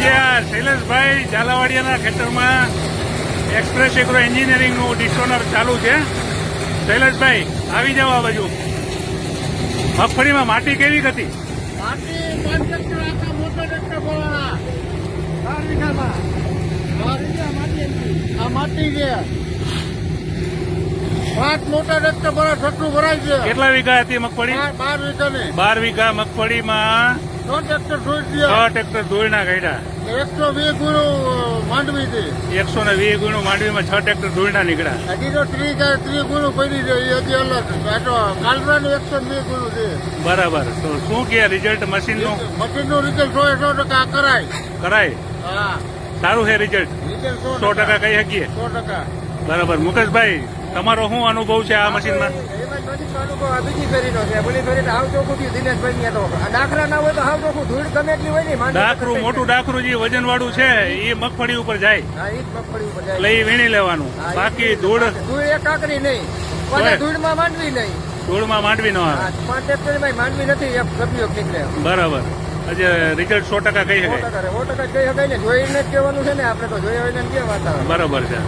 શૈલેષભાઈ ઝાલાવાડિયાના ખેતરમાં express agro એન્જિનિયરિંગનું destoner ચાલુ છે. શૈલેષભાઈ આવી જાઓ આ બાજુ. મગફળીમાં માટી કેવી હતી. આ કેટલા વીઘા હતી મગફળી? બાર- વીઘા બાર વીઘા મગફળીમાં છ ટ્રેક્ટર ધોળના કાઢ્યા. એકસો વીસ ગુણો માંડવી એકસો ને વીસ ગુણું માંડવીમાં છ ટ્રેક્ટર ધોળના નીકળ્યા. હજી તો ત્રીસ ત્રીસ ગુણો પડી છે એ હજી અલગ કાલરાનું એકસો વીસ ગુણો છે. બરાબર. તો શું કે રિઝલ્ટ મશીનનું મશીનનું રિઝલ્ટ સો સો ટકા કરાય. કરાય? હા. સારું છે રિઝલ્ટ રિઝલ્ટ સો ટકા. કહી શકીએ? સો ટકા. બરાબર. મુકેશભાઈ તમારો શું અનુભવ છે આ મશીનમાં એમાં નજીકનો આ બીજી ફેરીનો છે. પેલી ફેરી હાવ ચોખ્ખું થયું દિનેશભાઈ ને તો આ દાખલા ના હોય તો હાવ ચોખ્ખું ધૂળ ગમે એટલી હોય ને માંડવી ડાકરું મોટું ડાકરું જે વજન વાળું છે એ મગફળી ઉપર જાય. હા મગફળી ઉપર જાય. એટલે વીણી લેવાનું. બાકી ધૂળ. ધૂળ ધૂળ એક કાકરી નહીં. પણ ધૂળમાં માંડવી નહીં. ધૂળમાં માંડવી ન આવે. પાંચ ટ્રેક્ટરમાં માંડવી નથી એક સભ્યો નીકળે બરાબર. આજે રિઝલ્ટ સો ટકા કહી શકાય. સો ટકા કહી શકાય ને. જોઈને જ કહેવાનું છે ને આપણે તો જોયા હોય ને કેવા બરાબર છે.